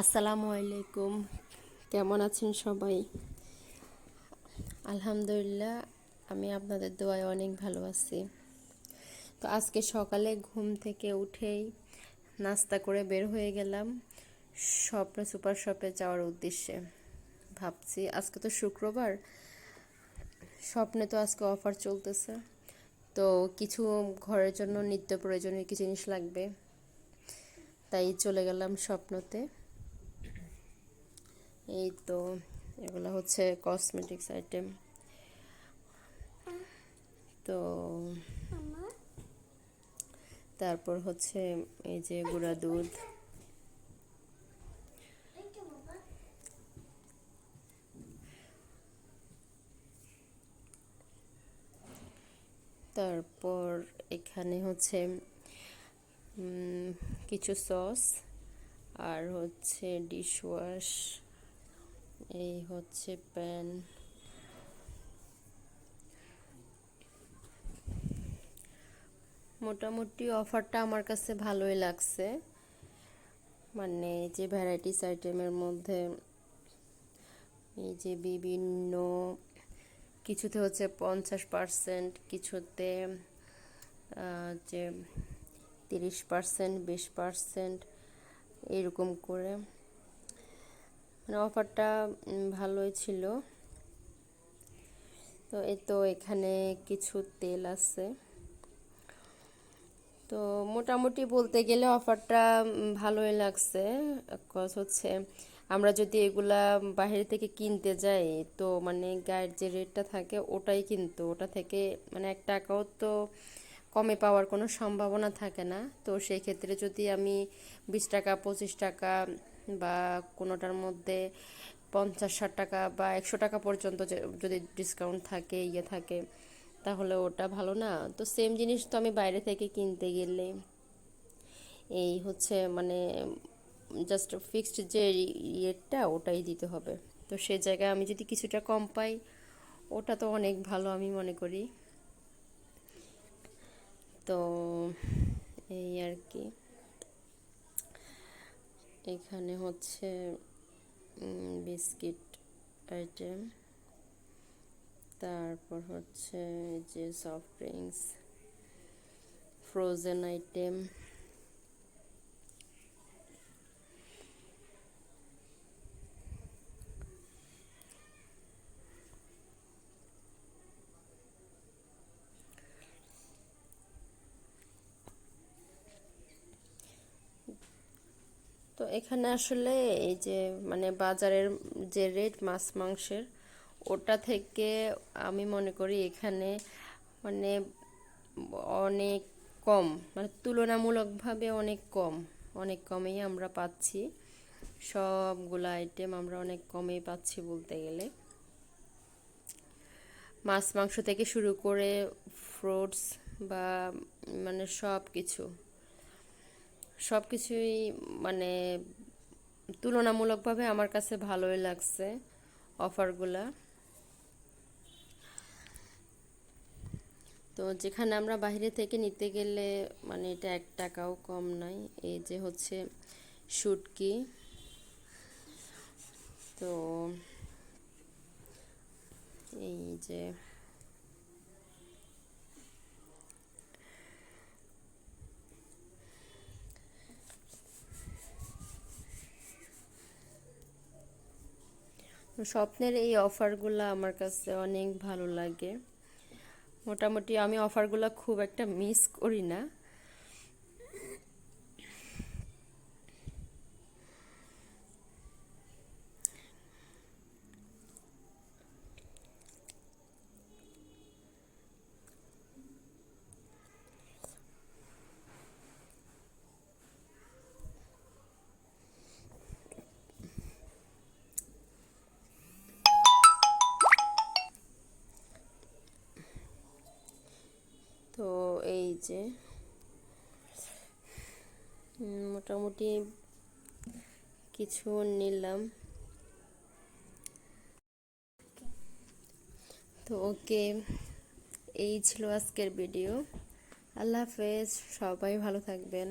আসসালামু আলাইকুম। কেমন আছেন সবাই? আলহামদুলিল্লাহ, আমি আপনাদের দোয়ায় অনেক ভালো আছি। তো আজকে সকালে ঘুম থেকে উঠেই নাস্তা করে বের হয়ে গেলাম স্বপ্ন সুপার শপে যাওয়ার উদ্দেশ্যে। ভাবছি আজকে তো শুক্রবার, স্বপ্নে তো আজকে অফার চলতেছে। তো কিছু ঘরের জন্য নিত্য প্রয়োজনীয় কিছু জিনিস লাগবে। তাই চলে গেলাম স্বপ্নতে। এই তো, এগুলো হচ্ছে কসমেটিক্স আইটেম তো, তারপর হচ্ছে এই যে গুঁড়া দুধ। তারপর এখানে হচ্ছে কিছু সস আর হচ্ছে ডিশওয়াশ এই হচ্ছে প্যান। মোটামুটি অফারটা আমার কাছে ভালোই লাগছে। মানে যে ভ্যারাইটিস আইটেমের মধ্যে এই যে বিভিন্ন, কিছুতে হচ্ছে পঞ্চাশ পারসেন্ট, কিছুতে যে তিরিশ পারসেন্ট, বিশ পারসেন্ট, এরকম করে। মানে অফারটা ভালোই ছিল। তো এই তো এখানে কিছু তেল আছে। তো মোটামুটি বলতে গেলে অফারটা ভালোই লাগছে। কজ হচ্ছে, আমরা যদি এগুলা বাইরে থেকে কিনতে যাই, তো মানে গায়ের যে রেটটা থাকে ওটাই কিন্তু, ওটা থেকে মানে এক টাকাও তো কমে পাওয়ার কোনো সম্ভাবনা থাকে না। তো সেই ক্ষেত্রে যদি আমি বিশ টাকা, পঁচিশ টাকা বা কোনোটার মধ্যে পঞ্চাশ, ষাট টাকা বা একশো টাকা পর্যন্ত যদি ডিসকাউন্ট থাকে ইয়ে থাকে, তাহলে ওটা ভালো না। তো সেম জিনিস তো আমি বাইরে থেকে কিনতে গেলে। এই হচ্ছে মানে জাস্ট ফিক্সড যে ইয়েটা ওটাই দিতে হবে। তো সে জায়গায় আমি যদি কিছুটা কম পাই, ওটা তো অনেক ভালো আমি মনে করি। তো এই আর কি। এখানে হচ্ছে বিস্কিট আইটেম। তারপর হচ্ছে যে সফট ড্রিঙ্কস ফ্রোজেন আইটেম তো এখানে আসলে এই যে মানে বাজারের যে রেট মাছ মাংসের, ওটা থেকে আমি মনে করি এখানে মানে অনেক কম মানে তুলনামূলকভাবে অনেক কম, অনেক কমেই আমরা পাচ্ছি। সবগুলো আইটেম আমরা অনেক কমেই পাচ্ছি বলতে গেলে। মাছ মাংস থেকে শুরু করে ফ্রুটস বা মানে সব কিছু সব কিছুই মানে তুলনামূলকভাবে আমার কাছে ভালোই লাগছে অফারগুলা। তো যেখানে আমরা বাইরে থেকে নিতে গেলে মানে এটা এক টাকাও কম নয় এই যে হচ্ছে শুটকি। তো এই যে স্বপ্নের এই অফারগুলো আমার কাছে অনেক ভালো লাগে। মোটামুটি আমি অফারগুলো খুব একটা মিস করি না। যে মোটামুটি কিছু নিলাম। তো ওকে, এই ছিল আজকের ভিডিও আল্লাহ হাফেজ, সবাই ভালো থাকবেন।